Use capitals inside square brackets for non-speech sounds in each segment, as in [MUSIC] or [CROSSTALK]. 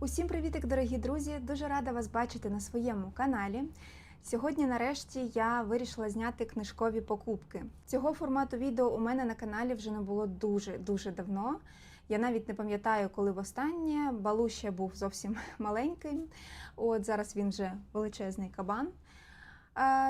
Усім привітик, дорогі друзі! Дуже рада вас бачити на своєму каналі. Сьогодні, нарешті, я вирішила зняти книжкові покупки. Цього формату відео у мене на каналі вже не було дуже дуже давно. Я навіть не пам'ятаю, коли востаннє. Балу ще був зовсім [LAUGHS] маленький. От зараз він вже величезний кабан.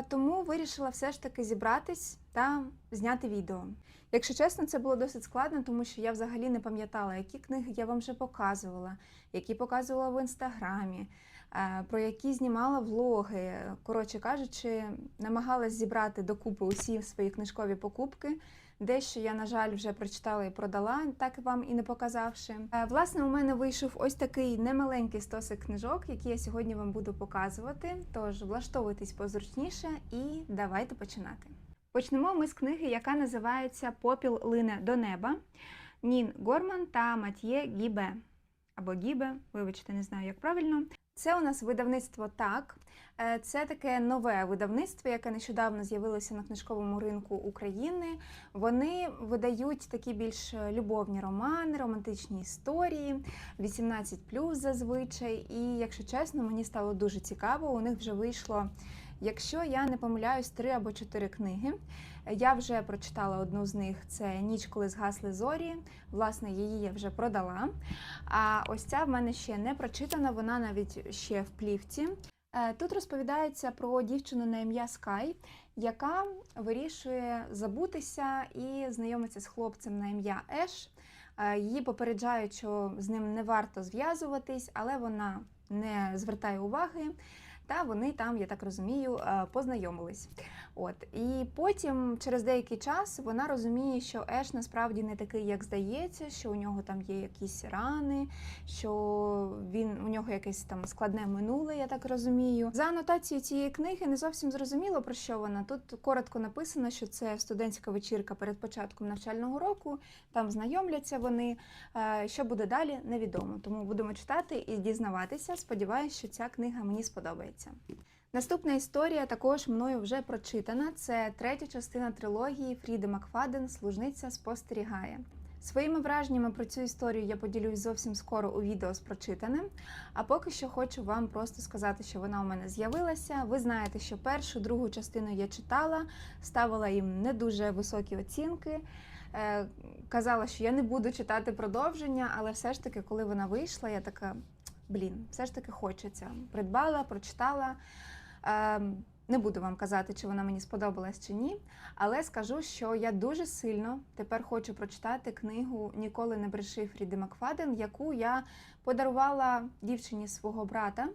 Тому вирішила все ж таки зібратись та зняти відео. Якщо чесно, це було досить складно, тому що я взагалі не пам'ятала, які книги я вам вже показувала, які показувала в інстаграмі, е, про які знімала влоги. Коротше кажучи, намагалась зібрати докупи усі свої книжкові покупки. Дещо я, на жаль, вже прочитала і продала, так вам і не показавши. Е, Власне, у мене вийшов ось такий немаленький стосик книжок, які я сьогодні вам буду показувати. Тож влаштовуйтесь позручніше і давайте починати. Почнемо ми з книги, яка називається Попіл лине до неба. Нін Горман та Матьє Гібе. Або Гібе, вибачте, не знаю, як правильно. Це у нас видавництво так. Е, Це таке нове видавництво, яке нещодавно з'явилося на книжковому ринку України. Вони видають такі більш любовні романи, романтичні історії, 18 зазвичай. І, якщо чесно, мені стало дуже цікаво. У них вже вийшло, якщо я не помиляюсь, три або чотири книги. Я вже прочитала одну з них: це Ніч, коли згасли зорі. Власне, її я вже продала. А ось ця в мене ще не прочитана, вона навіть ще в плівці. Е, Тут розповідається про дівчину на ім'я Скай, яка вирішує забутися і знайомиться з хлопцем на ім'я Еш. Е, Її попереджають, що з ним не варто зв'язуватись, але вона не звертає уваги. Та вони там, я так розумію, е, познайомились. От і потім, через деякий час, вона розуміє, що Еш насправді не такий, як здається, що у нього там є якісь рани, що він у нього якесь там складне минуле, я так розумію. За анотацією цієї книги не зовсім зрозуміло про що вона. Тут коротко написано, що це студентська вечірка перед початком навчального року. Там знайомляться вони. Е, Що буде далі, невідомо. Тому будемо читати і дізнаватися. Сподіваюсь, що ця книга мені сподобається. Наступна історія також мною вже прочитана. Це третя частина трилогії Фріди Макфаден Служниця спостерігає. Своїми враженнями про цю історію я поділюсь зовсім скоро у відео з прочитаним. А поки що хочу вам просто сказати, що вона у мене з'явилася. Ви знаєте, що першу, другу частину я читала, ставила їм не дуже високі оцінки. Е, Казала, що я не буду читати продовження, але все ж таки, коли вона вийшла, я така. Блін, все ж таки хочеться. Придбала, прочитала. Е, Не буду вам казати, чи вона мені сподобалась чи ні, але скажу, що я дуже сильно тепер хочу прочитати книгу Ніколи не бреши Фріди Макфаден, яку я подарувала дівчині свого брата.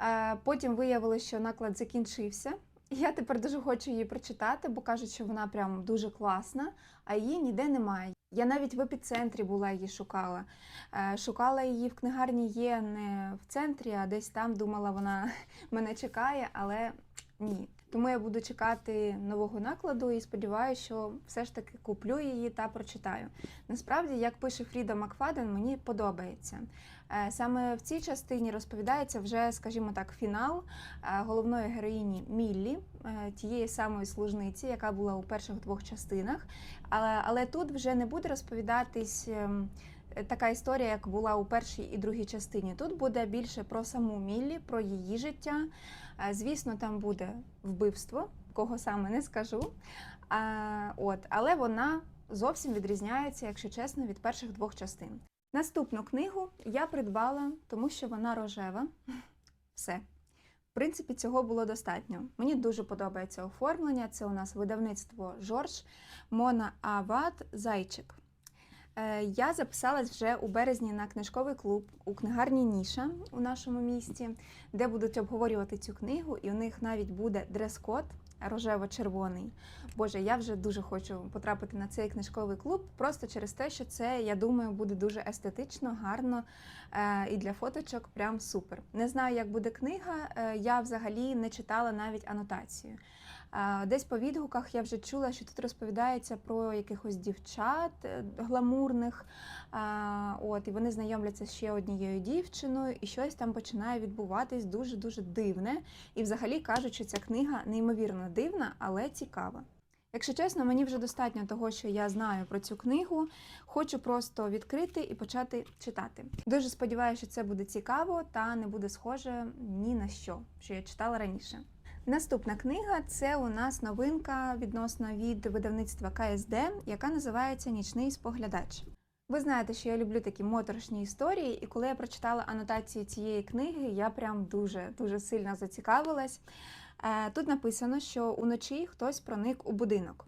Е, Потім виявилося, що наклад закінчився. Я тепер дуже хочу її прочитати, бо кажуть, що вона прям дуже класна, а її ніде немає. Я навіть в епіцентрі була її шукала. Е, Шукала її в книгарні є не в центрі, а десь там думала, вона [LAUGHS] мене чекає, але ні. Тому я буду чекати нового накладу і сподіваюся, що все ж таки куплю її та прочитаю. Насправді, як пише Фріда Макфаден, мені подобається. Е, Саме в цій частині розповідається вже, скажімо так, фінал е, головної героїні Міллі, е, тієї самої служниці, яка була у перших двох частинах. Але, але тут вже не буде розповідатись. Така історія, як була у першій і другій частині. Тут буде більше про саму Міллі, про її життя. Е, Звісно, там буде вбивство, кого саме не скажу. А, от, але вона зовсім відрізняється, якщо чесно, від перших двох частин. Наступну книгу я придбала, тому що вона рожева. [LAUGHS] Все. В принципі, цього було достатньо. Мені дуже подобається оформлення. Це у нас видавництво Жорж Мона Ават Зайчик. Е, Я записалась вже у березні на книжковий клуб у книгарні Ніша у нашому місті, де будуть обговорювати цю книгу, і у них навіть буде дрес-код рожево-червоний. Боже, я вже дуже хочу потрапити на цей книжковий клуб, просто через те, що це, я думаю, буде дуже естетично, гарно е, і для фоточок прям супер. Не знаю, як буде книга. е, Я взагалі не читала навіть анотацію. Десь по відгуках я вже чула, що тут розповідається про якихось дівчат е, гламурних. От, і вони знайомляться з ще однією дівчиною, і щось там починає відбуватись дуже-дуже дивне. І взагалі кажуть, що ця книга неймовірно дивна, але цікава. Якщо чесно, мені вже достатньо того, що я знаю про цю книгу. Хочу просто відкрити і почати читати. Дуже сподіваюся, що це буде цікаво та не буде схоже ні на що, що я читала раніше. Наступна книга це у нас новинка відносно від видавництва КСД, яка називається Нічний споглядач. Ви знаєте, що я люблю такі моторошні історії, і коли я прочитала анотацію цієї книги, я прям дуже дуже сильно зацікавилась. Е, Тут написано, що уночі хтось проник у будинок.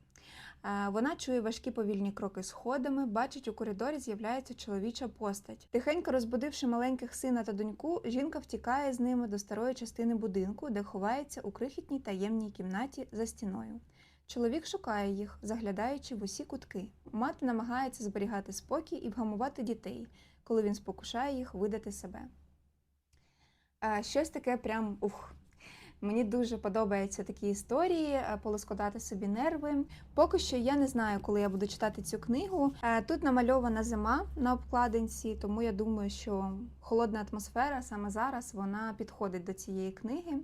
Вона чує важкі повільні кроки сходами, бачить, у коридорі з'являється чоловіча постать. Тихенько розбудивши маленьких сина та доньку, жінка втікає з ними до старої частини будинку, де ховається у крихітній таємній кімнаті за стіною. Чоловік шукає їх, заглядаючи в усі кутки. Мати намагається зберігати спокій і вгамувати дітей, коли він спокушає їх видати себе. Щось таке прям ух. Мені дуже подобаються такі історії, е, полоскотати собі нерви. Поки що я не знаю, коли я буду читати цю книгу. Е, Тут намальована зима на обкладинці, тому я думаю, що холодна атмосфера саме зараз вона підходить до цієї книги.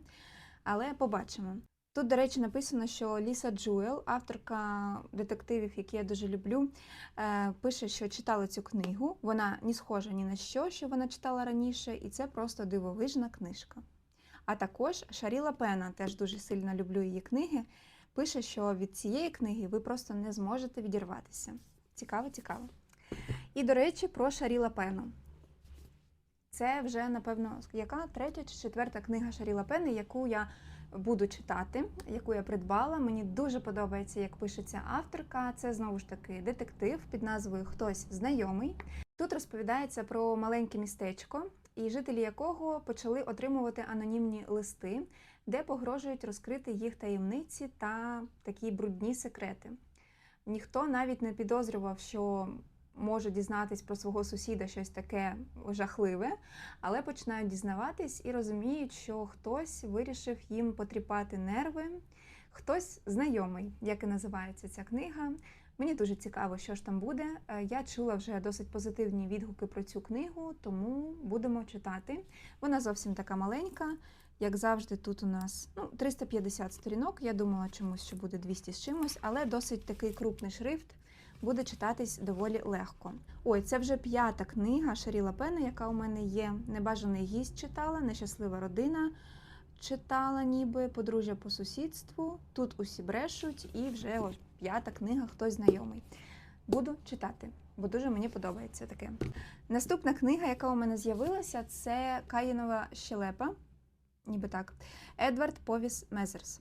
Але побачимо. Тут, до речі, написано, що Ліса Джуел, авторка детективів, які я дуже люблю, е, пише, що читала цю книгу. Вона не схожа ні на що, що вона читала раніше, і це просто дивовижна книжка. А також Шаріла Пена, теж дуже сильно люблю її книги. Пише, що від цієї книги ви просто не зможете відірватися. Цікаво, цікаво. І, до речі, про Шаріла Пену. Це вже, напевно, яка третя чи четверта книга Шаріла Пени, яку я буду читати, яку я придбала. Мені дуже подобається, як пишеться авторка. Це знову ж таки детектив під назвою Хтось знайомий. Тут розповідається про маленьке містечко, і жителі якого почали отримувати анонімні листи, де погрожують розкрити їх таємниці та такі брудні секрети. Ніхто навіть не підозрював, що може дізнатись про свого сусіда щось таке жахливе, але починають дізнаватись і розуміють, що хтось вирішив їм потріпати нерви, хтось знайомий, як і називається ця книга. Мені дуже цікаво, що ж там буде. Е, Я чула вже досить позитивні відгуки про цю книгу, тому будемо читати. Вона зовсім така маленька. Як завжди, тут у нас ну, 350 сторінок. Я думала чомусь, що буде 200 з чимось, але досить такий крупний шрифт буде читатись доволі легко. Ой, це вже п'ята книга Шаріла Пена, яка у мене є. Небажаний гість читала, нещаслива родина читала, ніби подружжя по сусідству. Тут усі брешуть, і вже ось п'ята книга Хтось знайомий. Буду читати, бо дуже мені подобається таке. Наступна книга, яка у мене з'явилася, це Каїнова щелепа, ніби так. Едвард Повіс Мезерс.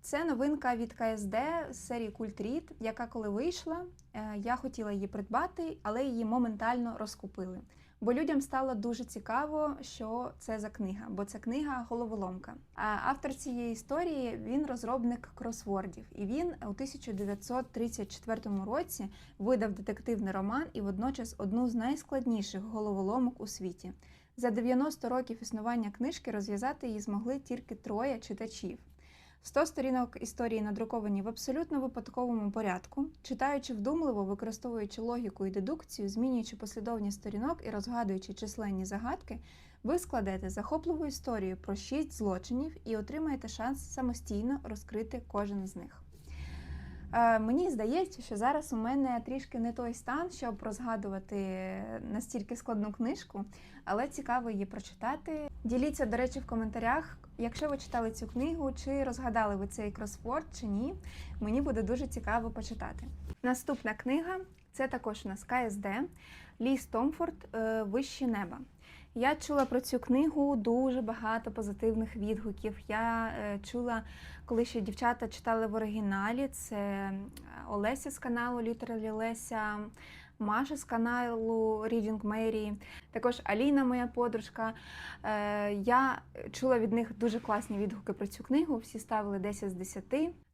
Це новинка від КСД з серії Культ Рід, яка коли вийшла, е, я хотіла її придбати, але її моментально розкупили. Бо людям стало дуже цікаво, що це за книга, бо це книга головоломка. А автор цієї історії він розробник кросвордів, і він у 1934 році видав детективний роман і водночас одну з найскладніших головоломок у світі. За 90 років існування книжки розв'язати її змогли тільки троє читачів. 100 сторінок історії надруковані в абсолютно випадковому порядку, читаючи вдумливо, використовуючи логіку і дедукцію, змінюючи послідовність сторінок і розгадуючи численні загадки, ви складете захопливу історію про шість злочинів і отримаєте шанс самостійно розкрити кожен з них. Е, Мені здається, що зараз у мене трішки не той стан, щоб розгадувати настільки складну книжку, але цікаво її прочитати. Діліться, до речі, в коментарях, якщо ви читали цю книгу, чи розгадали ви цей кросворд, чи ні. Мені буде дуже цікаво почитати. Наступна книга це також у нас КСД Ліс Томфорд е, Вищі неба. Я чула про цю книгу дуже багато позитивних відгуків. Я е, чула, коли ще дівчата читали в оригіналі. Це е, Олеся з каналу Літералі Леся, Маша з каналу Reading Mary, також Аліна, моя подружка. Е, я чула від них дуже класні відгуки про цю книгу. Всі ставили 10 з 10.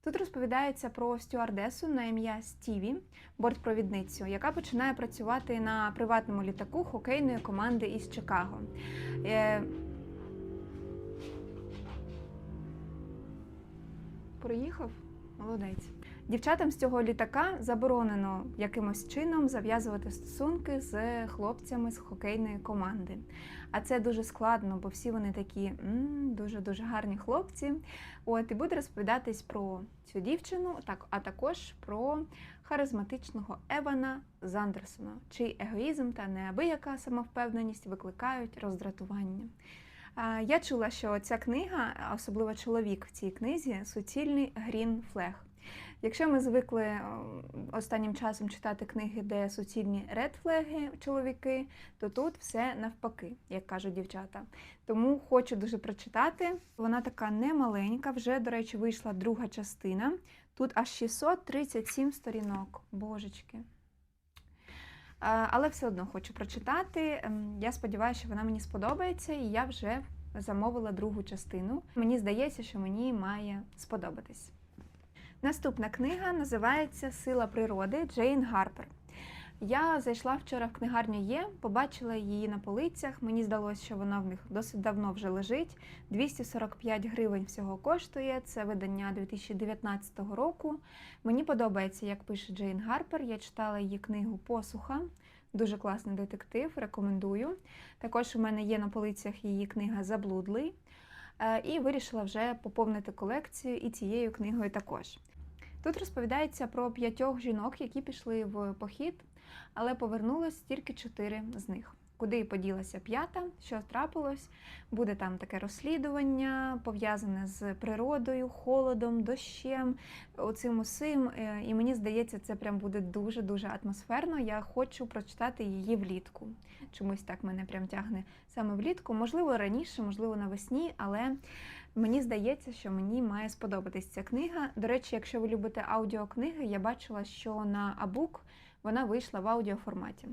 Тут розповідається про стюардесу на ім'я Стіві, бортпровідницю, яка починає працювати на приватному літаку хокейної команди із Чикаго. Е, Проїхав? Молодець. Дівчатам з цього літака заборонено якимось чином зав'язувати стосунки з хлопцями з хокейної команди. А це дуже складно, бо всі вони такі дуже-дуже гарні хлопці. От і буде розповідатись про цю дівчину, так, а також про харизматичного Евана Зандерсона, чий егоїзм та неабияка самовпевненість викликають роздратування. Я чула, що ця книга, особливо чоловік в цій книзі, суцільний грін флег. Якщо ми звикли е, останнім часом читати книги, де суцільні редфлеги чоловіки, то тут все навпаки, як кажуть дівчата. Тому хочу дуже прочитати. Вона така немаленька, вже, до речі, вийшла друга частина. Тут аж 637 сторінок. Божечки. Але все одно хочу прочитати. Ем, Я сподіваюся, що вона мені сподобається, і я вже замовила другу частину. Мені здається, що мені має сподобатись. Наступна книга називається Сила природи Джейн Гарпер. Я зайшла вчора в книгарню Є, побачила її на полицях. Мені здалося, що вона в них досить давно вже лежить. 245 гривень всього коштує. Це видання 2019 року. Мені подобається, як пише Джейн Гарпер. Я читала її книгу Посуха. Дуже класний детектив, рекомендую. Також у мене є на полицях її книга Заблудлий. Е, І вирішила вже поповнити колекцію і цією книгою також. Тут розповідається про п'ятьох жінок, які пішли в похід, але повернулось тільки чотири з них. Куди поділася п'ята, що трапилось, буде там таке розслідування, пов'язане з природою, холодом, дощем, оцим усим. Е, І мені здається, це прям буде дуже-дуже атмосферно. Я хочу прочитати її влітку. Чомусь так мене прям тягне саме влітку. Можливо, раніше, можливо, навесні, але Мені здається, що мені має сподобатись ця книга. До речі, якщо ви любите аудіокниги, я бачила, що на Абук вона вийшла в аудіоформаті.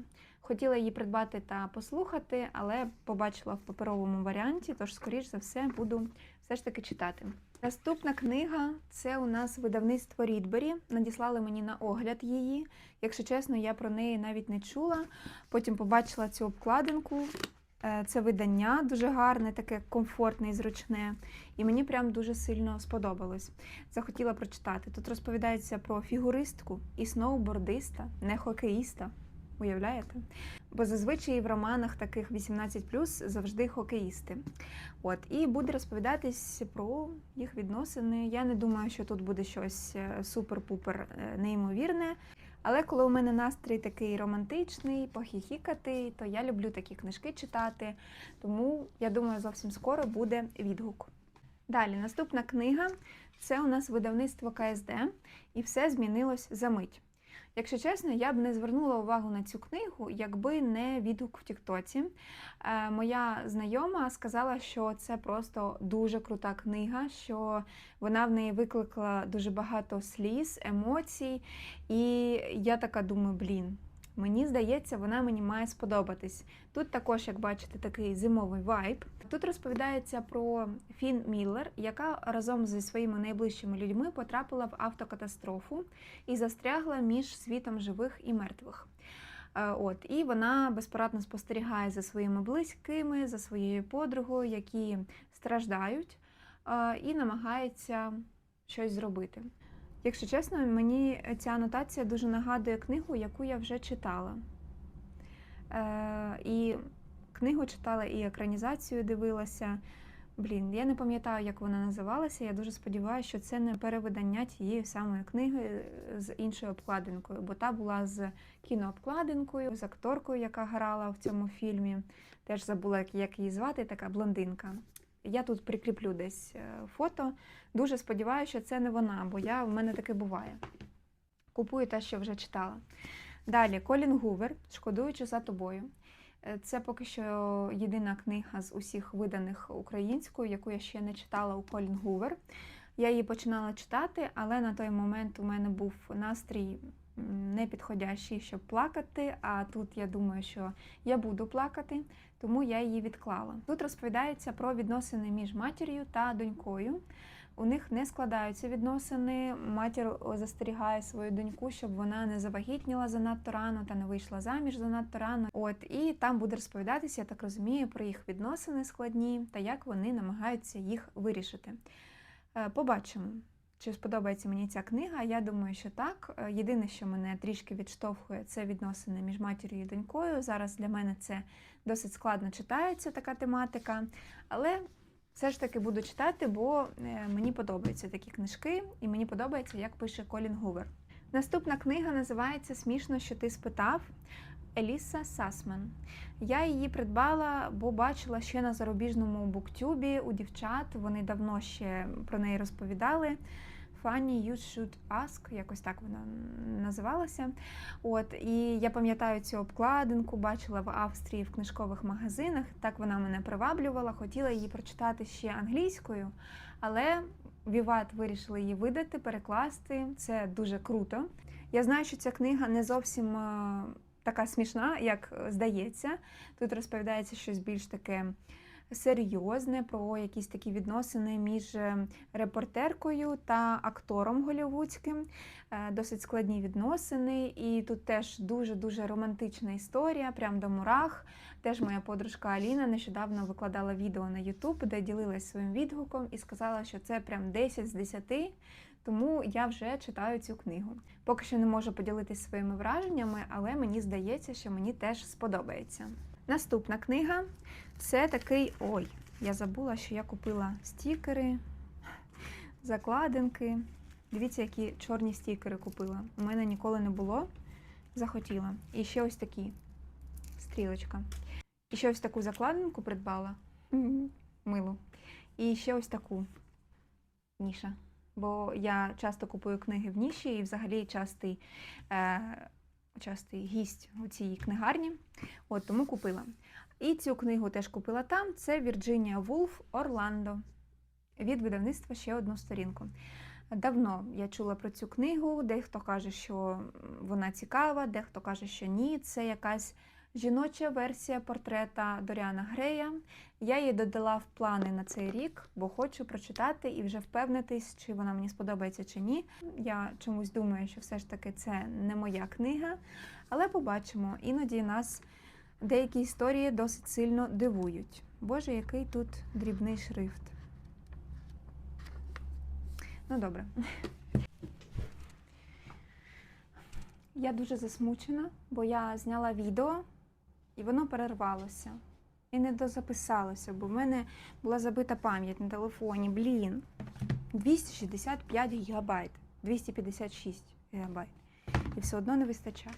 Хотіла її придбати та послухати, але побачила в паперовому варіанті, тож, скоріш за все, буду все ж таки читати. Наступна книга це у нас видавництво Рідбері. Надіслали мені на огляд її. Якщо чесно, я про неї навіть не чула. Потім побачила цю обкладинку. Е, Це видання дуже гарне, таке комфортне і зручне. І мені прям дуже сильно сподобалось. Захотіла прочитати. Тут розповідається про фігуристку і сноубордиста, не хокеїста. Уявляєте? Бо зазвичай в романах таких 18 завжди хокеїсти. От, і буде розповідатись про їх відносини. Я не думаю, що тут буде щось е, супер-пупер е, неймовірне. Але коли у мене настрій такий романтичний, похіхікати, то я люблю такі книжки читати. Тому я думаю, зовсім скоро буде відгук. Далі, наступна книга це у нас видавництво КСД, і все змінилось за мить. Якщо чесно, я б не звернула увагу на цю книгу, якби не відгук в Тіктоці. Е, моя знайома сказала, що це просто дуже крута книга, що вона в неї викликала дуже багато сліз, емоцій. І я така думаю, блін. Мені здається, вона мені має сподобатись. Тут також, як бачите, такий зимовий вайб. Тут розповідається про Фін Міллер, яка разом зі своїми найближчими людьми потрапила в автокатастрофу і застрягла між світом живих і мертвих. Е, От, І вона безпорадно спостерігає за своїми близькими, за своєю подругою, які страждають, е, і намагається щось зробити. Якщо чесно, мені ця анотація дуже нагадує книгу, яку я вже читала. Е, І книгу читала і екранізацію дивилася. Блін, я не пам'ятаю, як вона називалася. Я дуже сподіваюся, що це не перевидання тієї самої книги з іншою обкладинкою, бо та була з кінообкладинкою, з акторкою, яка грала в цьому фільмі. Теж забула, як її звати, така блондинка. Я тут прикріплю десь е, фото. Дуже сподіваюся, що це не вона, бо я, в мене таке буває. Купую те, що вже читала. Далі Колін Гувер, шкодуючи за тобою. Е, Це поки що єдина книга з усіх виданих українською, яку я ще не читала у Колін Гувер. Я її починала читати, але на той момент у мене був настрій непідходящий, щоб плакати. А тут я думаю, що я буду плакати, тому я її відклала. Тут розповідається про відносини між матір'ю та донькою. У них не складаються відносини. Матір застерігає свою доньку, щоб вона не завагітніла занадто рано та не вийшла заміж занадто рано. От і там буде розповідатися, я так розумію, про їх відносини складні та як вони намагаються їх вирішити. Е, Побачимо. Чи сподобається мені ця книга? Я думаю, що так. Е, Єдине, що мене трішки відштовхує, це відносини між матір'ю і донькою. Зараз для мене це досить складно читається така тематика, але все ж таки буду читати, бо е, мені подобаються такі книжки, і мені подобається, як пише Колін Гувер. Наступна книга називається Смішно, що ти спитав. Еліса Сасман. Я її придбала, бо бачила ще на зарубіжному буктюбі у дівчат. Вони давно ще про неї розповідали. Funny You Should Ask, якось так вона називалася. От, і я пам'ятаю цю обкладинку, бачила в Австрії в книжкових магазинах. Так вона мене приваблювала, хотіла її прочитати ще англійською, але Віват вирішили її видати, перекласти. Це дуже круто. Я знаю, що ця книга не зовсім е, така смішна, як здається. Тут розповідається щось більш таке серйозне про якісь такі відносини між е, репортеркою та актором голівудським. Е, Досить складні відносини, і тут теж дуже-дуже романтична історія, прям до мурах. Теж моя подружка Аліна нещодавно викладала відео на YouTube, де ділилась своїм відгуком і сказала, що це прям 10 з 10. Тому я вже читаю цю книгу. Поки що не можу поділитися своїми враженнями, але мені здається, що мені теж сподобається. Наступна книга це такий. Ой, я забула, що я купила стікери, закладинки. Дивіться, які чорні стікери купила. У мене ніколи не було. Захотіла. І ще ось такі стрілочка. І ще ось таку закладинку придбала. Милу. І ще ось таку ніша. Бо я часто купую книги в ніші і взагалі частий, е, частий гість у цій книгарні. От тому купила. І цю книгу теж купила там. Це Вірджинія Вулф Орландо від видавництва ще одну сторінку. Давно я чула про цю книгу. Дехто каже, що вона цікава, дехто каже, що ні. Це якась жіноча версія портрета Доріана Грея. Я її додала в плани на цей рік, бо хочу прочитати і вже впевнитись, чи вона мені сподобається чи ні. Я чомусь думаю, що все ж таки це не моя книга, але побачимо. Іноді нас деякі історії досить сильно дивують. Боже, який тут дрібний шрифт. Ну, добре. Я дуже засмучена, бо я зняла відео і воно перервалося. І не дозаписалося, бо в мене була забита пам'ять на телефоні. Блін. 265 гігабайт, 256 гігабайт. І все одно не вистачає.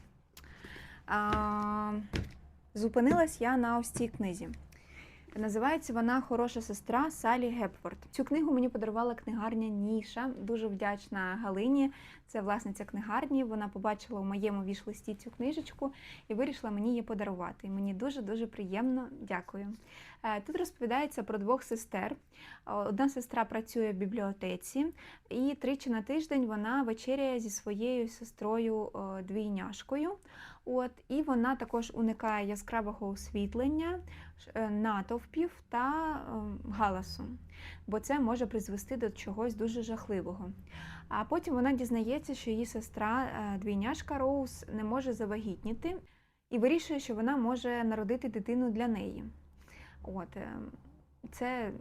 А, зупинилась я на ось цій книзі. Називається вона Хороша сестра Салі Гепфорд. Цю книгу мені подарувала книгарня Ніша. Дуже вдячна Галині. Це власниця книгарні. Вона побачила у моєму вішлисті цю книжечку і вирішила мені її подарувати. І мені дуже дуже приємно дякую. Е, Тут розповідається про двох сестер. Одна сестра працює в бібліотеці, і тричі на тиждень вона вечеряє зі своєю сестрою двійняшкою. От, і вона також уникає яскравого освітлення, е, натовпів та е, галасу, бо це може призвести до чогось дуже жахливого. А потім вона дізнається, що її сестра, двійняшка Роуз, не може завагітніти і вирішує, що вона може народити дитину для неї. От, е, це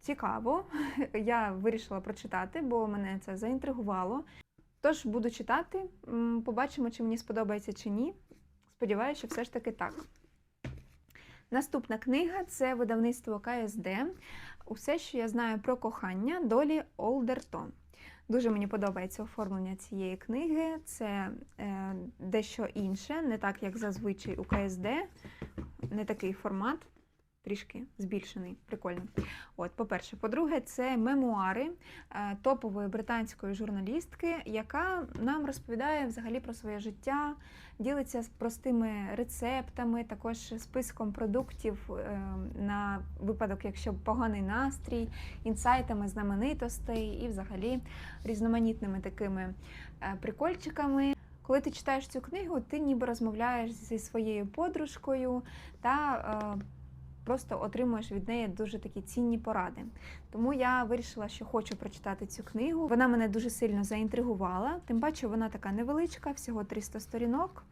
цікаво. [LAUGHS] Я вирішила прочитати, бо мене це заінтригувало. Тож буду читати, побачимо, чи мені сподобається чи ні. Сподіваюся, що все ж таки так. Наступна книга це видавництво КСД. Усе, що я знаю про кохання Долі Олдертон. Дуже мені подобається оформлення цієї книги. Це е, дещо інше, не так, як зазвичай у КСД, не такий формат, трішки збільшений. Прикольно. От, по-перше, по-друге, це мемуари е, топової британської журналістки, яка нам розповідає взагалі про своє життя, ділиться з простими рецептами, також списком продуктів е, на випадок, якщо поганий настрій, інсайтами знаменитостей і взагалі різноманітними такими е, прикольчиками. Коли ти читаєш цю книгу, ти ніби розмовляєш зі своєю подружкою та просто отримуєш від неї дуже такі цінні поради. Тому я вирішила, що хочу прочитати цю книгу. Вона мене дуже сильно заінтригувала, тим паче вона така невеличка, всього 300 сторінок.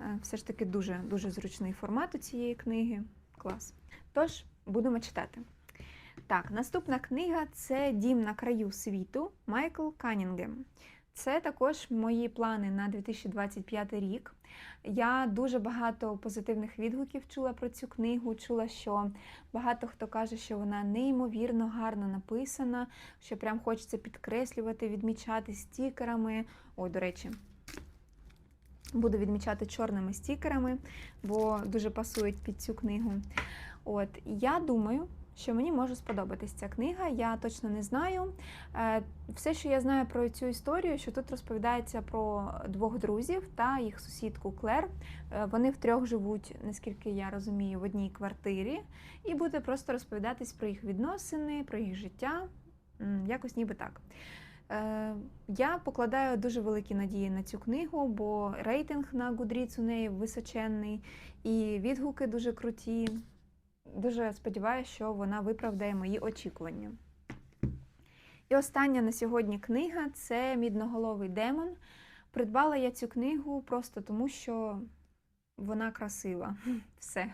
Е, Все ж таки дуже, дуже зручний формат у цієї книги. Клас. Тож, будемо читати. Так, наступна книга це Дім на краю світу Майкл Канінгем. Це також мої плани на 2025 рік. Я дуже багато позитивних відгуків чула про цю книгу. Чула, що багато хто каже, що вона неймовірно гарно написана, що прям хочеться підкреслювати, відмічати стікерами. Ой, до речі, буду відмічати чорними стікерами, бо дуже пасують під цю книгу. От я думаю, що мені може сподобатись ця книга. Я точно не знаю. Е, Все, що я знаю про цю історію, що тут розповідається про двох друзів та їх сусідку Клер. Е, Вони втрьох живуть, наскільки я розумію, в одній квартирі, і буде просто розповідатись про їх відносини, про їх життя. Якось ніби так. Е, Я покладаю дуже великі надії на цю книгу, бо рейтинг на Goodreads у неї височенний, і відгуки дуже круті. Дуже сподіваюся, що вона виправдає мої очікування. І остання на сьогодні книга це Мідноголовий демон. Придбала я цю книгу просто тому, що вона красива. [LAUGHS] Все.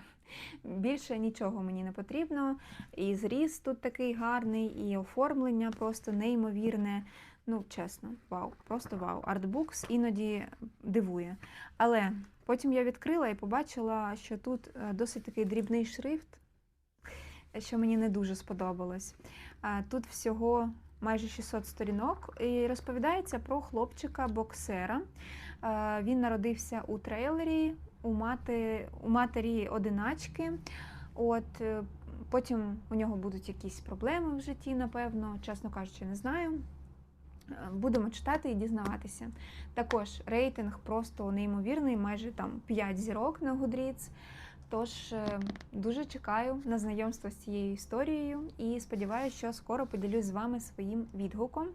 Більше нічого мені не потрібно. І зріст тут такий гарний, і оформлення просто неймовірне. Ну, чесно, вау, просто вау. Артбукс іноді дивує. Але потім я відкрила і побачила, що тут е, досить такий дрібний шрифт, що мені не дуже сподобалось. Тут всього майже 600 сторінок, і розповідається про хлопчика-боксера. Він народився у трейлері у, мати, у матері одиначки. От, е, потім у нього будуть якісь проблеми в житті, напевно, чесно кажучи, не знаю. Е, Будемо читати і дізнаватися. Також рейтинг просто неймовірний, майже там 5 зірок на Goodreads. Тож е, дуже чекаю на знайомство з цією історією і сподіваюся, що скоро поділюсь з вами своїм відгуком.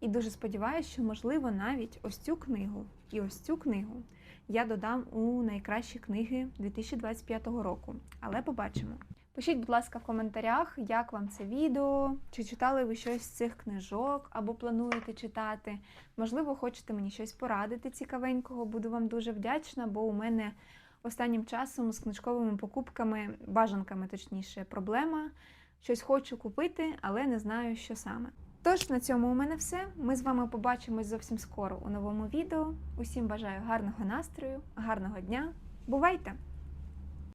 І дуже сподіваюся, що, можливо, навіть ось цю книгу і ось цю книгу я додам у найкращі книги 2025 року. Але побачимо. Пишіть, будь ласка, в коментарях, як вам це відео, чи читали ви щось з цих книжок або плануєте читати. Можливо, хочете мені щось порадити цікавенького. Буду вам дуже вдячна, бо у мене останнім часом з книжковими покупками, бажанками точніше, проблема. Щось хочу купити, але не знаю, що саме. Тож на цьому у мене все. Ми з вами побачимось зовсім скоро у новому відео. Усім бажаю гарного настрою, гарного дня. Бувайте!